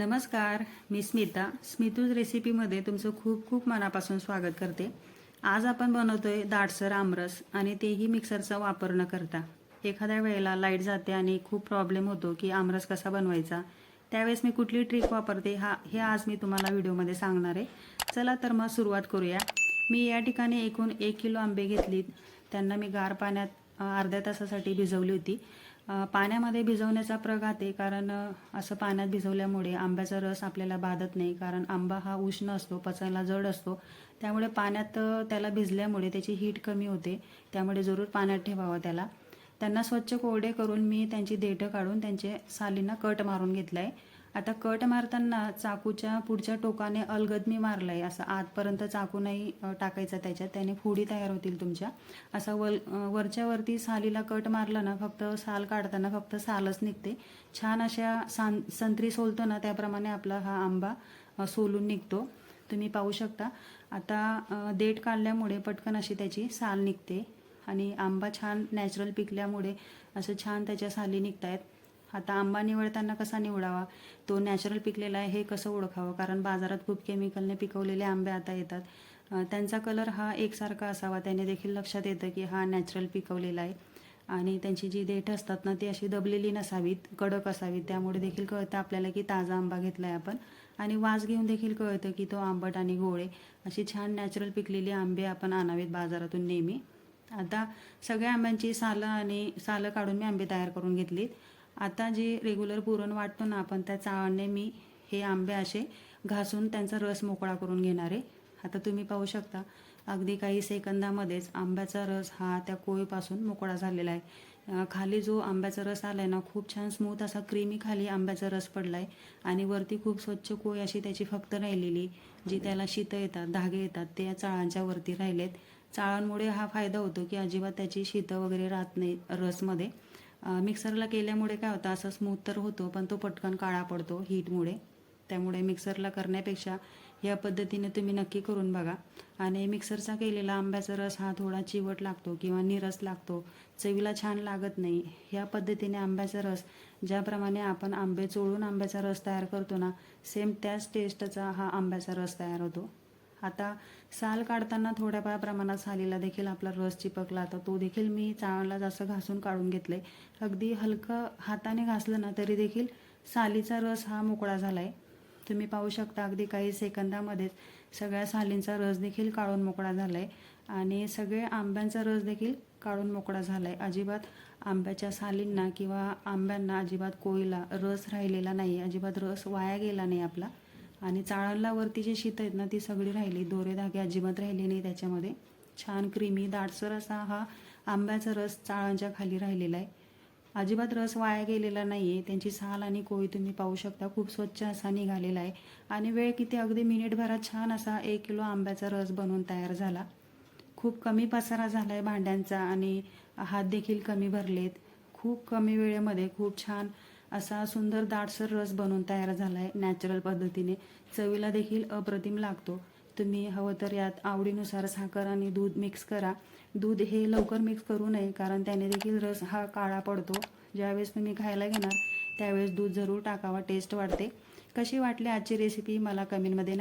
नमस्कार मी स्मिता. स्मितूज रेसिपीमध्ये तुमचं खूप खूप मनापासून स्वागत करते. आज आपण बनवतोय दाटसर आमरस आणि तेही मिक्सरचा वापर न करता. एखाद्या वेळेला लाइट जाते आणि खूप प्रॉब्लेम होतो की आमरस कसा बनवायचा. त्यावेळेस मी कुठली ट्रिक वापरते हा हे आज मी तुम्हाला व्हिडिओमध्ये सांगणार आहे. चला तर मग सुरुवात करूया. मी या ठिकाणी एकूण एक किलो आंबे घेतलीत. त्यांना मी गार पाण्यात अर्ध्या तासासाठी भिजवली होती. पाण्यामध्ये भिजवण्याचा प्रघात आहे कारण असं पाण्यात भिजवल्यामुळे आंब्याचा रस आपल्याला बाधत नाही कारण आंबा हा उष्ण असतो पचायला जड असतो. त्यामुळे पाण्यात त्याला भिजल्यामुळे त्याची हीट कमी होते. त्यामुळे जरूर पाण्यात ठेवावं त्याला. त्यांना स्वच्छ कोरडे करून मी त्यांची देठं काढून त्यांचे सालींना कट मारून घेतलं आहे आता कट मारताना चाकूच्या पुढच्या टोकाने अलगद मी मारलं आहे असं आतपर्यंत चाकू नाही टाकायचा त्याच्यात. त्याने फोडी तयार होतील तुमच्या. असा वल वरच्यावरती सालीला कट मारला ना फक्त साल काढताना फक्त सालच निघते. छान अशा सां संत्री सोलतो ना त्याप्रमाणे आपला हा आंबा सोलून निघतो. तुम्ही पाहू शकता. आता देठ काढल्यामुळे पटकन अशी त्याची साल निघते. आणि आंबा छान नॅचरल पिकल्यामुळे असं छान त्याच्या साली निघत आहेत आता आंबा निवडताना कसा निवडावा? तो नॅचरल पिकलेला आहे हे कसं ओळखावं? कारण बाजारात खूप केमिकलने पिकवलेले आंबे आता येतात. त्यांचा कलर हा एकसारखा असावा. त्याने देखील लक्षात येतं की हा नॅचरल पिकवलेला आहे. आणि त्यांची जी देठ असतात ना ती अशी दबलेली नसावीत कडक असावीत. त्यामुळे देखील कळतं आपल्याला की ताजा आंबा घेतला आहे आपण. आणि वास घेऊन देखील कळतं की तो आंबट आणि गोळे अशी छान नॅचरल पिकलेली आंबे आपण आणावेत बाजारातून नेहमी. आता सगळ्या आंब्यांची सालं आणि सालं काढून मी आंबे तयार करून घेतलीत. आता जे रेग्युलर पुरण वाटतो ना आपण त्या चाळणे मी हे आंबे असे घासून त्यांचा रस मोकळा करून घेणार आहे. आता तुम्ही पाहू शकता अगदी काही सेकंदामध्येच आंब्याचा रस हा त्या कोळीपासून मोकळा झालेला आहे. खाली जो आंब्याचा रस आला आहे ना खूप छान स्मूथ असा क्रीमी खाली आंब्याचा रस पडला आहे आणि वरती खूप स्वच्छ कोय अशी त्याची फक्त राहिलेली जी त्याला शीतं येतात धागे येतात ते या चाळांच्या वरती राहिलेत. चाळांमुळे हा फायदा होतो की अजिबात त्याची शीतं वगैरे राहत नाही रसमध्ये. मिक्सरला केल्यामुळे काय होतं असं स्मूथ तर होतो पण तो पटकन काळा पडतो हीटमुळे त्यामुळे मिक्सरला करण्यापेक्षा या पद्धतीने तुम्ही नक्की करून बघा. आणि मिक्सरचा केलेला आंब्याचा रस हा थोडा चिवट लागतो किंवा निरस लागतो चवीला छान लागत नाही. या पद्धतीने आंब्याचा रस ज्याप्रमाणे आपण आंबे चोळून आंब्याचा रस तयार करतो ना सेम त्याच टेस्टचा हा आंब्याचा रस तयार होतो. आता साल काढताना थोड्या प्रमाणात सालीला देखील आपला रस चिपकला. तर तो देखील मी चाळणला जास्त घासून काढून घेतले अगदी हलकं हाताने घासलं ना तरी देखील सालीचा रस हा मोकळा झाला आहे तुम्ही पाहू शकता अगदी काही सेकंदामध्येच सगळ्या सालींचा रस देखील काढून मोकळा झाला आहे आणि सगळे आंब्यांचा रस देखील काढून मोकळा झाला आहे अजिबात आंब्याच्या सालींना किंवा आंब्यांना अजिबात कोयला रस राहिलेला नाही अजिबात रस वाया गेला नाही आपला. आणि चाळणला वरती जी शीत आहेत ना ती सगळी राहिली. दोरे धागे अजिबात राहिले नाही त्याच्यामध्ये. छान क्रीमी दाटसर असा हा आंब्याचा रस चाळणच्या खाली राहिलेला आहे. अजिबात रस वाया गेलेला नाही आहे त्यांची साल आणि कोळी तुम्ही पाहू शकता. खूप स्वच्छ असा निघालेला आहे. आणि वेळ किती अगदी मिनिटभरात छान असा एक किलो आंब्याचा रस बनवून तयार झाला. खूप कमी पसारा झाला आहे भांड्यांचा आणि हात देखील कमी भरलेत. खूप कमी वेळेमध्ये खूप छान असा सुंदर दाटसर रस बनवून तयार झाला आहे नॅचरल पद्धतीने. चवीला देखील अप्रतिम लागतो. तुम्ही हवं तर यात आवडीनुसार साखर आणि दूध मिक्स करा. दूध हे लवकर मिक्स करू नये कारण त्याने देखील रस हा काळा पडतो. ज्यावेळेस तुम्ही खायला घेणार त्यावेळेस दूध जरूर टाकावा टेस्ट वाढते. कशी वाटली आजची रेसिपी मला कमेंटमध्ये नक्की